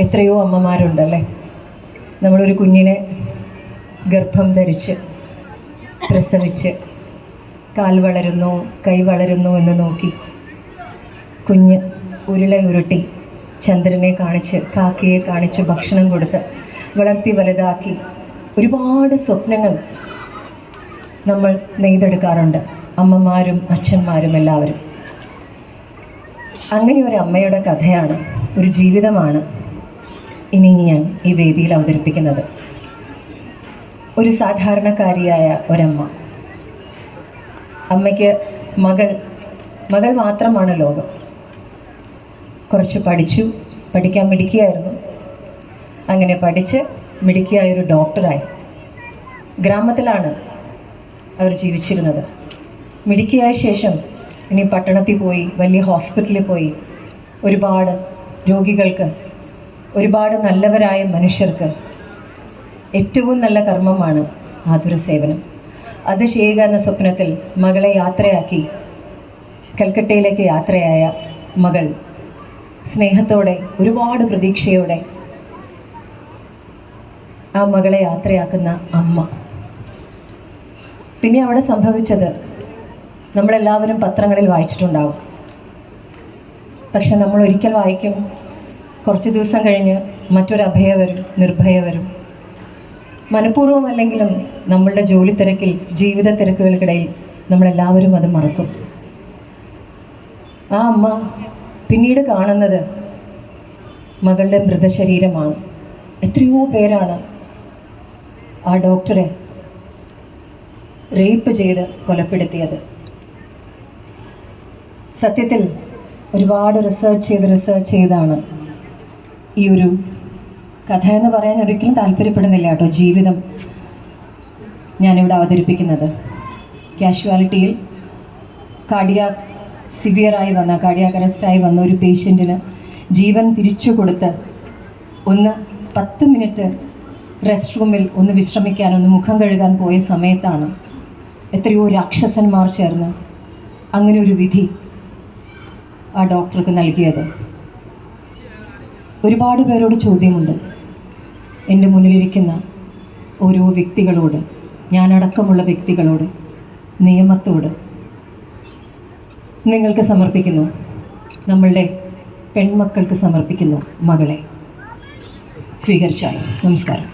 എത്രയോ അമ്മമാരുണ്ടല്ലേ? നമ്മളൊരു കുഞ്ഞിനെ ഗർഭം ധരിച്ച് പ്രസവിച്ച് കാൽ വളരുന്നു കൈ വളരുന്നു എന്ന് നോക്കി കുഞ്ഞ് ഉരുള ഉരുട്ടി ചന്ദ്രനെ കാണിച്ച് കാക്കയെ കാണിച്ച് ഭക്ഷണം കൊടുത്ത് വളർത്തി വലുതാക്കി ഒരുപാട് സ്വപ്നങ്ങൾ നമ്മൾ നെയ്തെടുക്കാറുണ്ട്. അമ്മമാരും അച്ഛന്മാരും എല്ലാവരും. അങ്ങനെ ഒരു അമ്മയുടെ കഥയാണ് ഒരു ജീവിതമാണ് ഇനി ഞാൻ ഈ വേദിയിൽ അവതരിപ്പിക്കുന്നത് ഒരു സാധാരണക്കാരിയായ ഒരമ്മ. അമ്മയ്ക്ക് മകൾ മകൾ മാത്രമാണ് ലോകം. കുറച്ച് പഠിച്ചു പഠിക്കാൻ മിടിക്കുകയായിരുന്നു അങ്ങനെ പഠിച്ച് മിടുക്കിയായ ഒരു ഡോക്ടറായി. ഗ്രാമത്തിലാണ് അവർ ജീവിച്ചിരുന്നത്. മിടുക്കിയായ ശേഷം ഇനി പട്ടണത്തിൽ പോയി വലിയ ഹോസ്പിറ്റലിൽ പോയി ഒരുപാട് രോഗികൾക്ക് ഒരുപാട് നല്ലവരായ മനുഷ്യർക്ക് ഏറ്റവും നല്ല കർമ്മമാണ് ആതുര സേവനം. അത് ചെയ്യുക എന്ന സ്വപ്നത്തിൽ മകളെ യാത്രയാക്കി കൽക്കട്ടയിലേക്ക് യാത്രയായ മകൾ സ്നേഹത്തോടെ ഒരുപാട് പ്രതീക്ഷയോടെ ആ മകളെ യാത്രയാക്കുന്ന അമ്മ. പിന്നെ അവിടെ സംഭവിച്ചത് നമ്മളെല്ലാവരും പത്രങ്ങളിൽ വായിച്ചിട്ടുണ്ടാവും. പക്ഷെ നമ്മൾ ഒരിക്കൽ വായിക്കും കുറച്ച് ദിവസം കഴിഞ്ഞ് മറ്റൊരു അഭയ വരും നിർഭയ വരും. നമ്മളുടെ ജോലി തിരക്കിൽ ജീവിത തിരക്കുകൾക്കിടയിൽ നമ്മളെല്ലാവരും അത് മറക്കും. ആ അമ്മ പിന്നീട് കാണുന്നത് മകളുടെ മൃതശരീരമാണ്. എത്രയോ പേരാണ് ആ ഡോക്ടറെ റേപ്പ് ചെയ്ത് കൊലപ്പെടുത്തിയത്. സത്യത്തിൽ ഒരുപാട് റിസർച്ച് ചെയ്ത് റിസർച്ച് ചെയ്താണ്. ഈ ഒരു കഥ എന്ന് പറയാൻ ഒരിക്കലും താല്പര്യപ്പെടുന്നില്ല കേട്ടോ ജീവിതം ഞാനിവിടെ അവതരിപ്പിക്കുന്നത്. കാഷ്വാലിറ്റിയിൽ കാർഡിയാക് സിവിയറായി വന്ന കാർഡിയാക് അറസ്റ്റായി വന്ന ഒരു പേഷ്യന്റിന് ജീവൻ തിരിച്ചു കൊടുത്ത് ഒന്ന് പത്ത് മിനിറ്റ് റെസ്റ്റ് റൂമിൽ ഒന്ന് വിശ്രമിക്കാൻ ഒന്ന് മുഖം കഴുകാൻ പോയ സമയത്താണ് എത്രയോ രാക്ഷസന്മാർ ചേർന്ന് അങ്ങനെ ഒരു വിധി ആ ഡോക്ടർക്ക് നൽകിയത്. ഒരുപാട് പേരോട് ചോദ്യമുണ്ട്. എന്റെ മുന്നിലിരിക്കുന്ന ഓരോ വ്യക്തികളോട് ഞാനടക്കമുള്ള വ്യക്തികളോട് നിയമത്തോട് നിങ്ങൾക്ക് സമർപ്പിക്കുന്നു. നമ്മളുടെ പെൺമക്കൾക്ക് സമർപ്പിക്കുന്നു മകളെ. സ്വീകരിച്ചായി നമസ്കാരം.